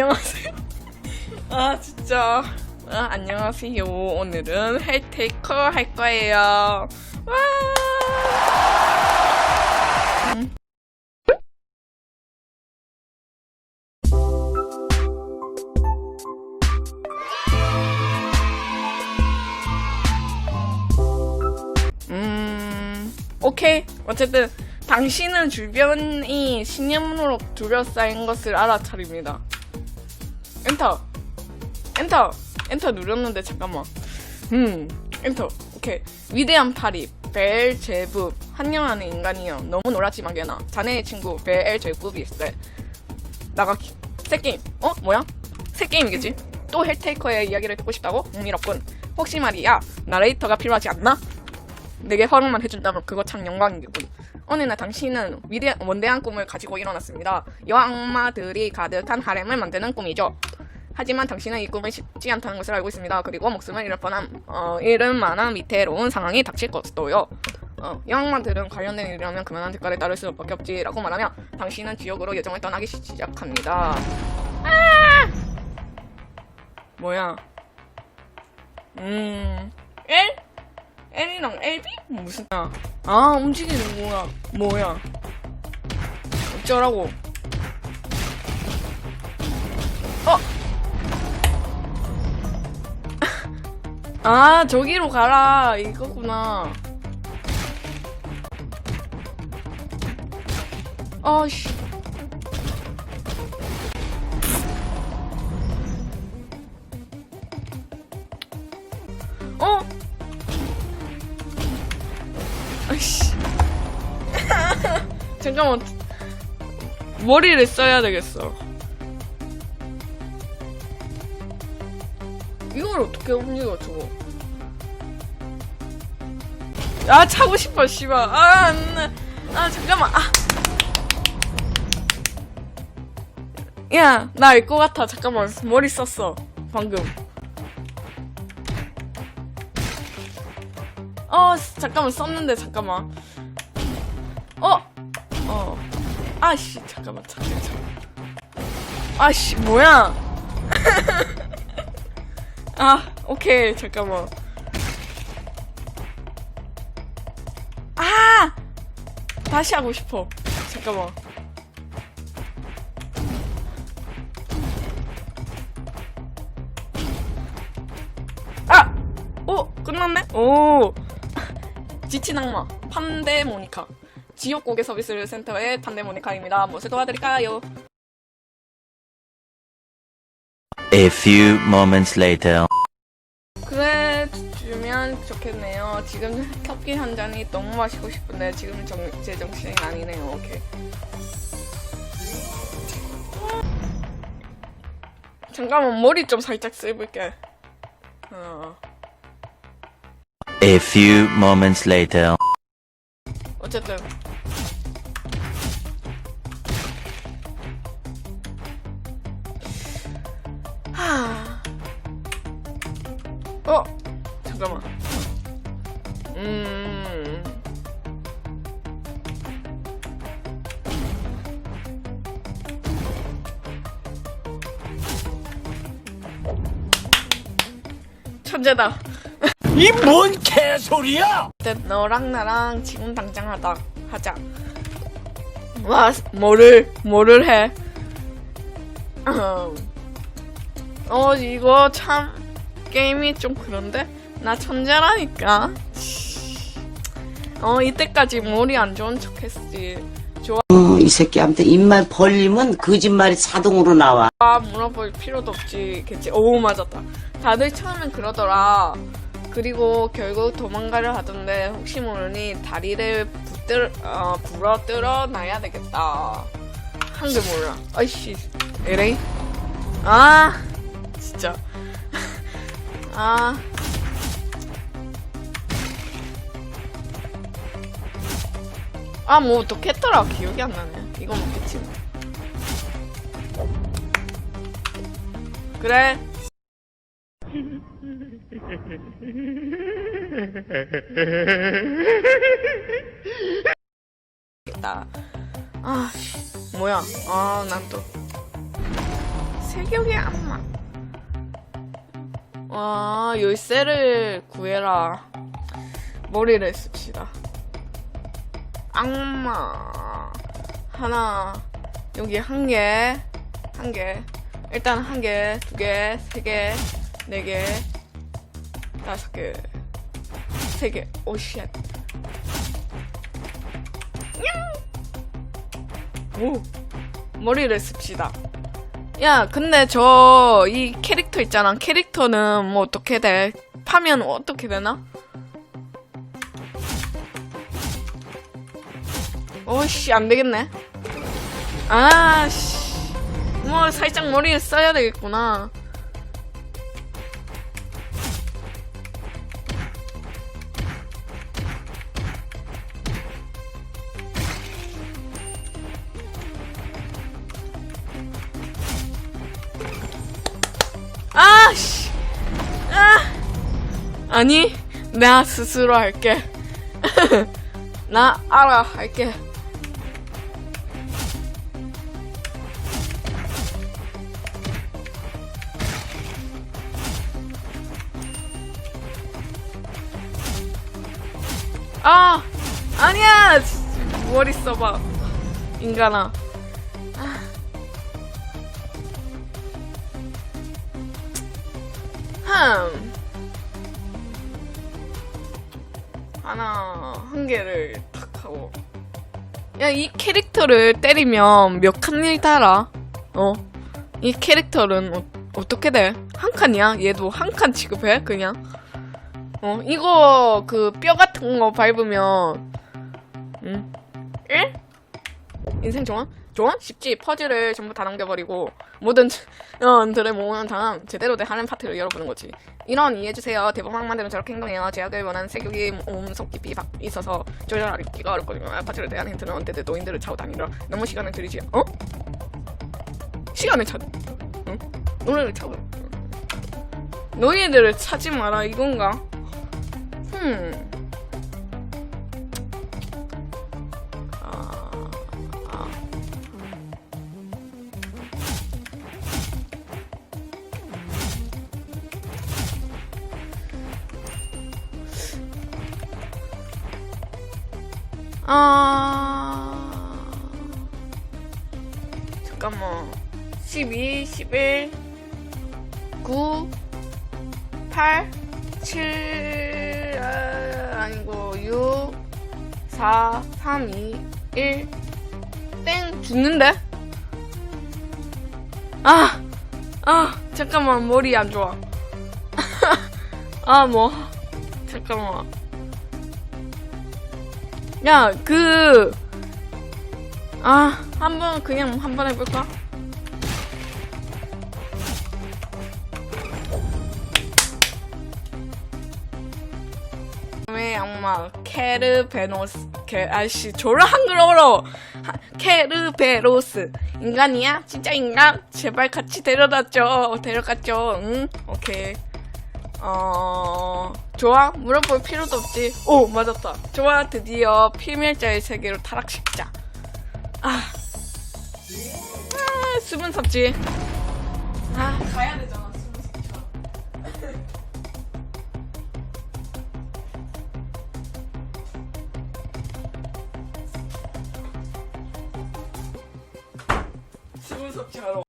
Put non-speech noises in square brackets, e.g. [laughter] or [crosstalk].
안녕하세요. [laughs] 아 진짜 아, 안녕하세요. 오늘은 헬테이커 할 거예요. 와. 음. 음, 오케이. 어쨌든 당신은 주변이 신념으로 둘러싸인 것을 알아차립니다. 엔터. 엔터. 엔터 눌렀는데 잠깐만. 음, 엔터. 오케이. 위대한 파리. 벨제부. 한영하는 인간이여. 너무 놀라지 마게나. 자네의 친구 벨제부비 있어. 나가기. 새 게임. 어? 뭐야? 새 게임이겠지? 또 헬테이커의 이야기를 듣고 싶다고? 흥미롭군. 혹시 말이야, 나레이터가 필요하지 않나? 내게 허락만 해준다면 그거 참 영광이겠군. 어느 날 당신은 위대, 원대한 꿈을 가지고 일어났습니다. 여악마들이 가득한 하렘을 만드는 꿈이죠. 하지만 당신은 이 꿈이 쉽지 않다는 것을 알고 있습니다. 그리고 목숨을 잃을 뻔한 어, 잃을 만한 위태로운 상황이 닥칠 것도요. 어, 여악마들은 관련된 일이라면 그만한 대가를 따를 수밖에 없지라고 말하며 당신은 지옥으로 여정을 떠나기 시작합니다. 아! 뭐야? 음, L? L이랑 LB? 무슨 아, 아 움직이는 뭐야? 뭐야? 어쩌라고? 어? [laughs] 아 저기로 가라. 이거구나. 아씨 잠깐만. 머리를 써야 되겠어. 이걸 어떻게 움직여, 저거. 아, 차고 싶어, 씨발. 아, 안, 나- 아, 잠깐만. 아. 야, 나 알 것 같아. 잠깐만. 머리 썼어. 방금. 어, 잠깐만, 썼는데, 잠깐만. 아씨, 잠깐만, 잠깐만. 아씨, 뭐야? [laughs] 아, 오케이, 잠깐만. 아! 다시 하고 싶어. 잠깐만. 아! 오! 끝났네? 오! [laughs] 지친 악마 판데모니카 지역 고객 서비스 센터의 판데모니카입니다. 무엇을 도와드릴까요? A few moments later. 그래 주면 좋겠네요. 지금 커피 한 잔이 너무 마시고 싶은데 지금 정, 제 정신이 아니네요. 오케이. 잠깐만 머리 좀 살짝 씹을게. 어. A few moments later. 어쨌든 천재다 이 뭔 개소리야! 너랑 나랑 지금 당장 하다 하자. 와 뭐를 뭐를 해? 어 이거 참 게임이 좀 그런데 나 천재라니까. 어 이때까지 머리 안 좋은 척했지. 이 새끼한테 입만 벌리면 거짓말이 자동으로 나와. 물어볼 필요도 없지겠지. 오 맞았다. 다들 처음엔 그러더라. 그리고 결국 도망가려 하던데 혹시 모르니 다리를 붙들 어, 부러뜨려 놔야 되겠다. 한글 몰라. 아이씨. 에레이? 아 진짜. [laughs] 아. 아, 뭐, 어떻게 했더라? 기억이 안 나네. 이거 먹겠지. 뭐. 그래. 겠다 아, 씨, 뭐야. 아, 난 또. 세경의 악마. 와, 열쇠를 구해라. 머리를 씁시다. 악마. 하나. 여기 한 개. 한 개. 일단 한 개, 두 개, 세 개, 네 개, 다섯 개, 세 개. 오, 쉣. 오. 머리를 씁시다. 야, 근데 저, 이 캐릭터 있잖아. 캐릭터는 뭐 어떻게 돼? 파면 어떻게 되나? 오씨, 안 되겠네. 아, 씨. 뭐, 살짝 머리에 써야 되겠구나. 아, 씨. 아. 아니, 내가 스스로 할게. [laughs] 나 알아, 할게. 아, 아니야! 머리 써봐. 인간아. 흠. 하나, 한 개를 탁 하고. 야, 이 캐릭터를 때리면 몇 칸일 달아? 어. 이 캐릭터는 어, 어떻게 돼? 한 칸이야? 얘도 한 칸 취급해? 그냥? 어, 이거 그 뼈 같은 거 밟으면, 응? 1? 인생 좋아? 좋아? 쉽지. 퍼즐을 전부 다 넘겨버리고, 모든 연들을 모으는 다음, 제대로 된 하는 파트를 열어보는 거지. 이런 이해해주세요. 대범한 만들면 저렇게 행동해요. 제약을 원하는 세격이 몸속 깊이 박- 있어서 조절하기가 어렵거든요. 파트를 대한 힌트는 언제든 노인들을 차고 다니라. 너무 시간을 들이지, 어? 시간을 차, 응? 노래를 차고. 노예들을 차지 마라, 이건가? 흠. 아, 아. 아. 잠깐만. 12, 11, 9, 8, 7, 4, 3, 2, 1, 땡 죽는데? 아, 아, 잠깐만 머리 안 좋아. [laughs] 아, 뭐, 잠깐만. 야, 그, 아, 한번 그냥 한 번 해볼까? 왜 악마 케르베노스 케 아씨 졸라 한글어로. 하- 케르베로스. 인간이야? 진짜 인간? 제발 같이 데려다줘. 데려갔죠. 응? 오케이. 어 좋아? 물어볼 필요도 없지. 오 맞았다. 좋아 드디어 필멸자의 세계로 타락시키자. 아, 아 수분 섭지. 아 가야 되잖아